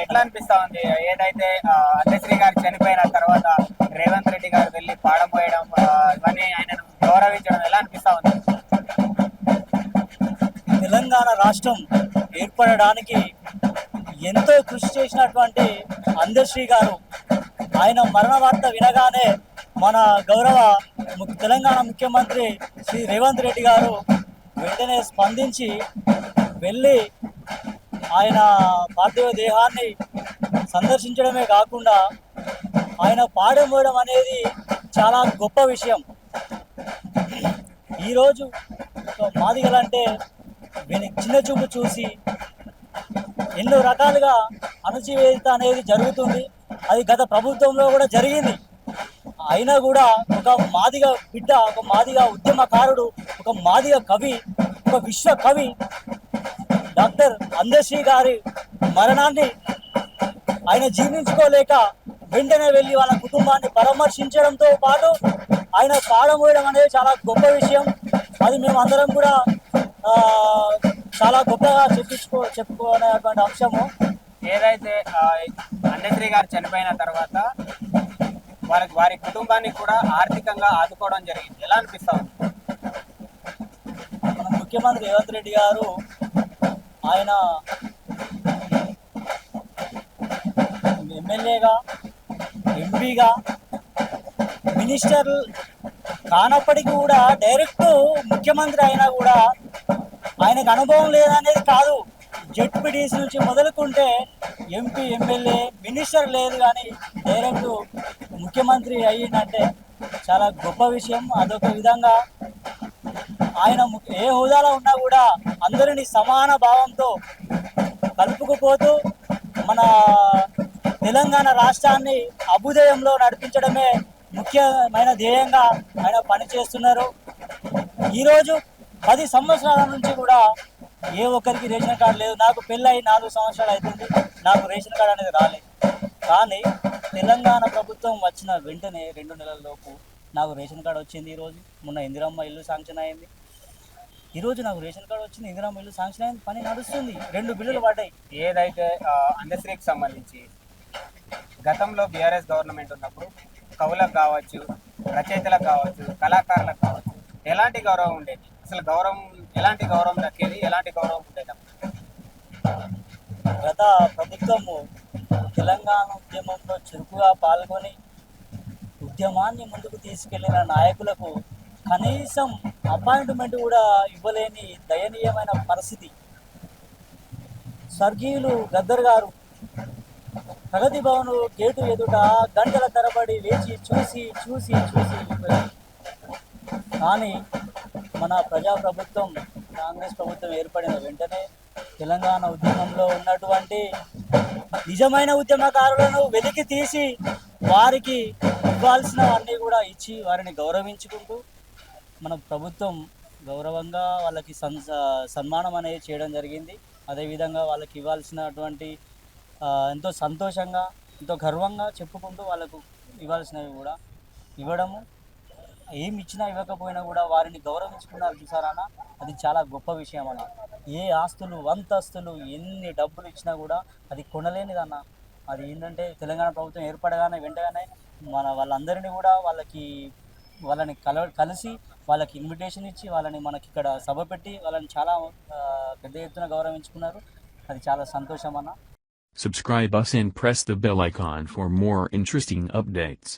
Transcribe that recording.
ఎట్లా అనిపిస్తా ఉంది? ఏదైతే అజయశ్రీ గారు చనిపోయిన తర్వాత రేవంత్ రెడ్డి గారు వెళ్ళి పాడం పోయడం ఇవన్నీ ఆయనను గౌరవించడం ఎలా అనిపిస్తా ఉంది? తెలంగాణ రాష్ట్రం ఏర్పడడానికి ఎంతో కృషి చేసినటువంటి అందశ్రీ గారు ఆయన మరణ వార్త వినగానే మన గౌరవ తెలంగాణ ముఖ్యమంత్రి శ్రీ రేవంత్ రెడ్డి గారు వెంటనే స్పందించి వెళ్ళి ఆయన పార్థివ దేహాన్ని సందర్శించడమే కాకుండా ఆయన పాడమోయడం అనేది చాలా గొప్ప విషయం. ఈరోజు మాదిగలంటే వీని చిన్న చూపు చూసి ఎన్నో రకాలుగా అణచివేత అనేది జరుగుతుంది. అది గత ప్రభుత్వంలో కూడా జరిగింది. అయినా కూడా ఒక మాదిగ బిడ్డ ఒక మాదిగ ఉద్యమకారుడు ఒక మాదిగ కవి ఒక విశ్వ కవి డాక్టర్ అందశ్రీ గారి మరణాన్ని ఆయన జీర్ణించుకోలేక వెంటనే వెళ్ళి వాళ్ళ కుటుంబాన్ని పరామర్శించడంతో పాటు ఆయన పాడమోయడం అనేది చాలా గొప్ప విషయం. అది మేము అందరం కూడా చాలా గొప్పగా చెప్పించుకో చెప్పుకునేటువంటి అంశము. ఏదైతే ఆ, అన్నశ్రీ గారు చనిపోయిన తర్వాత వారికి వారి కుటుంబాన్ని కూడా ఆర్థికంగా ఆదుకోవడం జరిగింది. ఎలా అనిపిస్తా ముఖ్యమంత్రి రేవంత్ రెడ్డి గారు ఆయన ఎమ్మెల్యేగా ఎంపీగా మినిస్టర్ కానప్పటికీ కూడా డైరెక్ట్ ముఖ్యమంత్రి అయినా కూడా ఆయనకు అనుభవం లేదనేది కాదు. జెడ్పీటీసీ నుంచి మొదలుకుంటే ఎంపీ ఎమ్మెల్యే మినిస్టర్ లేదు కానీ డైరెక్ట్ ముఖ్యమంత్రి అయ్యిందంటే చాలా గొప్ప విషయం. అదొక విధంగా ఆయన ఏ హోదాలో ఉన్నా కూడా అందరినీ సమాన భావంతో కలుపుకుపోతూ మన తెలంగాణ రాష్ట్రాన్ని అభ్యుదయంలో నడిపించడమే ముఖ్యమైన ధ్యేయంగా ఆయన పనిచేస్తున్నారు. ఈరోజు పది సంవత్సరాల నుంచి కూడా ఏ ఒక్కరికి రేషన్ కార్డు లేదు. నాకు పెళ్ళయి నాలుగు సంవత్సరాలు అవుతుంది నాకు రేషన్ కార్డు అనేది రాలేదు. కానీ తెలంగాణ ప్రభుత్వం వచ్చిన వెంటనే రెండు నెలల లోపు నాకు రేషన్ కార్డు వచ్చింది ఈరోజు. మొన్న ఇందిరమ్మ ఇల్లు శాంక్షన్ అయింది. ఈరోజు నాకు రేషన్ కార్డు వచ్చింది ఇందిరమ్మ ఇల్లు శాంక్షన్ అయింది పని నడుస్తుంది. రెండు బిల్లులు పడ్డాయి. ఏదైతే ఆ, అన్నశ్రీకి సంబంధించి గతంలో బీఆర్ఎస్ గవర్నమెంట్ ఉన్నప్పుడు కవులకు కావచ్చు రచయితలకు కావచ్చు కళాకారులకు కావచ్చు ఎలాంటి గౌరవం ఉండేది? అసలు గౌరవం ఎలాంటి గౌరవం దక్కేది? ఎలాంటి గౌరవం ఉండేది? గత ప్రభుత్వము తెలంగాణ ఉద్యమంలో చురుకుగా పాల్గొని ఉద్యమాన్ని ముందుకు తీసుకెళ్ళిన నాయకులకు కనీసం అపాయింట్మెంట్ కూడా ఇవ్వలేని దయనీయమైన పరిస్థితి. స్వర్గీయులు గద్దర్ గారు ప్రగతి భవన్ గేటు ఎదుట గంటల తరబడి వేచి చూసి చూసి చూసి కానీ మన ప్రజాప్రభుత్వం కాంగ్రెస్ ప్రభుత్వం ఏర్పడిన వెంటనే తెలంగాణ ఉద్యమంలో ఉన్నటువంటి నిజమైన ఉద్యమకారులను వెలికి తీసి వారికి ఇవ్వాల్సిన అన్నీ కూడా ఇచ్చి వారిని గౌరవించుకుంటూ మన ప్రభుత్వం గౌరవంగా వాళ్ళకి సన్ సన్మానం అనేది చేయడం జరిగింది. అదేవిధంగా వాళ్ళకి ఇవ్వాల్సినటువంటి ఎంతో సంతోషంగా ఎంతో గర్వంగా చెప్పుకుంటూ వాళ్ళకు ఇవ్వాల్సినవి కూడా ఇవ్వడము. ఏమి ఇచ్చినా ఇవ్వకపోయినా కూడా వారిని గౌరవించుకున్నారు చూసారానా అది చాలా గొప్ప విషయం అన్న. ఏ ఆస్తులు వంతస్తులు ఎన్ని డబ్బులు ఇచ్చినా కూడా అది కొనలేనిదన్న. అది ఏంటంటే తెలంగాణ ప్రభుత్వం ఏర్పడగానే వెంటనే మన వాళ్ళందరినీ కూడా వాళ్ళకి వాళ్ళని కల కలిసి వాళ్ళకి ఇన్విటేషన్ ఇచ్చి వాళ్ళని మనకి ఇక్కడ సభ పెట్టి వాళ్ళని చాలా పెద్ద ఎత్తున గౌరవించుకున్నారు అది చాలా సంతోషం అన్న Subscribe us and press the bell icon for more interesting updates.